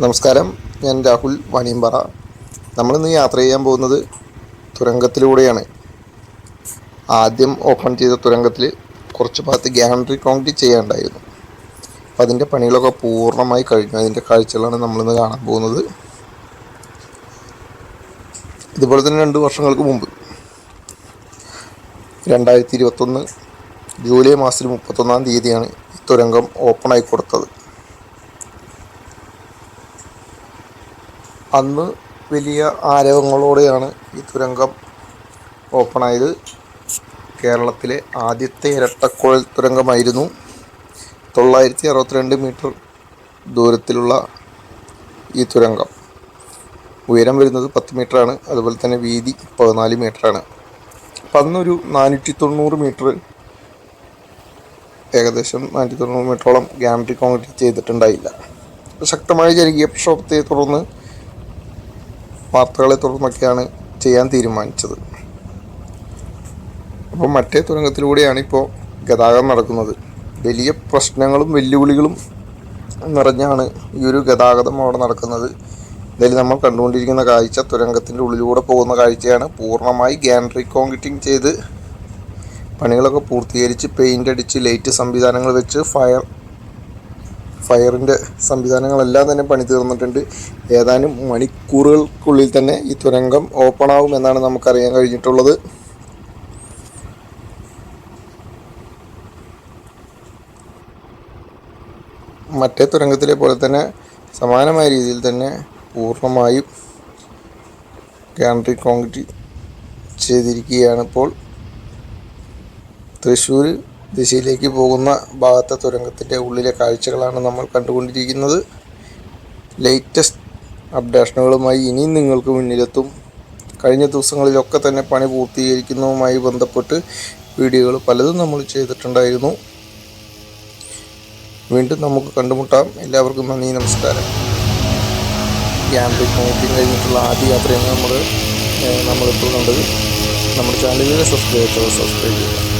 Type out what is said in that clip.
നമസ്കാരം. ഞാൻ രാഹുൽ വാണിയമ്പാറ. നമ്മളിന്ന് യാത്ര ചെയ്യാൻ പോകുന്നത് തുരങ്കത്തിലൂടെയാണ്. ആദ്യം ഓപ്പൺ ചെയ്ത തുരങ്കത്തിൽ കുറച്ച് ഭാഗത്ത് ഗ്യാലറി കോൺക്രീറ്റ് ചെയ്യാണ്ടായിരുന്നു അപ്പം അതിന്റെ പണികളൊക്കെ പൂർണമായി കഴിഞ്ഞു. അതിന്റെ കാഴ്ചകളാണ് നമ്മളിന്ന് കാണാൻ പോകുന്നത്. ഇതുപോലെ തന്നെ രണ്ട് വർഷങ്ങൾക്ക് മുമ്പ് രണ്ടായിരത്തി ഇരുപത്തൊന്ന് ജൂലൈ മാസത്തിൽ മുപ്പത്തൊന്നാം തീയതിയാണ് ഈ തുരങ്കം ഓപ്പണായി കൊടുത്തത്. അന്ന് വലിയ ആരവങ്ങളോടെയാണ് ഈ തുരങ്കം ഓപ്പണായത്. കേരളത്തിലെ ആദ്യത്തെ ഇരട്ടക്കുഴൽ തുരങ്കമായിരുന്നു. തൊള്ളായിരത്തി അറുപത്തിരണ്ട് മീറ്റർ ദൂരത്തിലുള്ള ഈ തുരങ്കം. ഉയരം വരുന്നത് പത്ത് മീറ്ററാണ്. അതുപോലെ തന്നെ വീതി പതിനാല് മീറ്ററാണ്. അപ്പം അന്നൊരു നാനൂറ്റി തൊണ്ണൂറ് മീറ്റർ ഏകദേശം നാനൂറ്റി തൊണ്ണൂറ് മീറ്ററോളം ഗ്യാമട്രി കോൺക്രീറ്റ് ചെയ്തിട്ടുണ്ടായില്ല. ശക്തമായ ജനകീയ പ്രക്ഷോഭത്തെ തുടർന്ന് വാർത്തകളെ തുടർന്നൊക്കെയാണ് ചെയ്യാൻ തീരുമാനിച്ചത്. അപ്പോൾ മറ്റേ തുരങ്കത്തിലൂടെയാണ് ഇപ്പോൾ ഗതാഗതം നടക്കുന്നത്. വലിയ പ്രശ്നങ്ങളും വെല്ലുവിളികളും നിറഞ്ഞാണ് ഈ ഒരു ഗതാഗതം അവിടെ നടക്കുന്നത്. ഇതിൽ നമ്മൾ കണ്ടുകൊണ്ടിരിക്കുന്ന കാഴ്ച തുരങ്കത്തിന്റെ ഉള്ളിലൂടെ പോകുന്ന കാഴ്ചയാണ്. പൂർണമായി ഗ്യാൻഡ്രി കോൺക്രീറ്റിംഗ് ചെയ്ത് പണികളൊക്കെ പൂർത്തീകരിച്ച് പെയിന്റ് അടിച്ച് ലൈറ്റ് സംവിധാനങ്ങൾ വെച്ച് ഫയർ ഫയറിന്റെ സംവിധാനങ്ങളെല്ലാം തന്നെ പണി തീർന്നിട്ടുണ്ട് ഏതാനും മണിക്കൂറുകൾക്കുള്ളിൽ തന്നെ ഈ തുരങ്കം ഓപ്പൺ ആവും എന്നാണ് നമുക്കറിയാൻ കഴിഞ്ഞിട്ടുള്ളത്. മറ്റേ തുരങ്കത്തിലെ പോലെ തന്നെ സമാനമായ രീതിയിൽ തന്നെ പൂർണമായും ഗ്യാൻഡ്രി കോൺക്രീറ്റ് ചെയ്തിരിക്കുകയാണ് ഇപ്പോൾ. തൃശ്ശൂർ ദിശയിലേക്ക് പോകുന്ന ഭാഗത്തെ തുരങ്കത്തിന്റെ ഉള്ളിലെ കാഴ്ചകളാണ് നമ്മൾ കണ്ടുകൊണ്ടിരിക്കുന്നത്. ലേറ്റസ്റ്റ് അപ്ഡേഷനുകളുമായി ഇനിയും നിങ്ങൾക്ക് മുന്നിലെത്തും. കഴിഞ്ഞ ദിവസങ്ങളിലൊക്കെ തന്നെ പണി പൂർത്തീകരിക്കുന്നതുമായി ബന്ധപ്പെട്ട് വീഡിയോകൾ പലതും നമ്മൾ ചെയ്തിട്ടുണ്ടായിരുന്നു. വീണ്ടും നമുക്ക് കണ്ടുമുട്ടാം. എല്ലാവർക്കും നന്ദി നമസ്കാരം. ക്യാമ്പിൽ നോക്കി കഴിഞ്ഞിട്ടുള്ള ആദ്യ യാത്രയാണ് നമ്മൾ നമ്മളിപ്പോൾ കണ്ടത്. നമ്മുടെ ചാനലിൽ സബ്സ്ക്രൈബ് ചെയ്യുക സബ്സ്ക്രൈബ് ചെയ്യുക.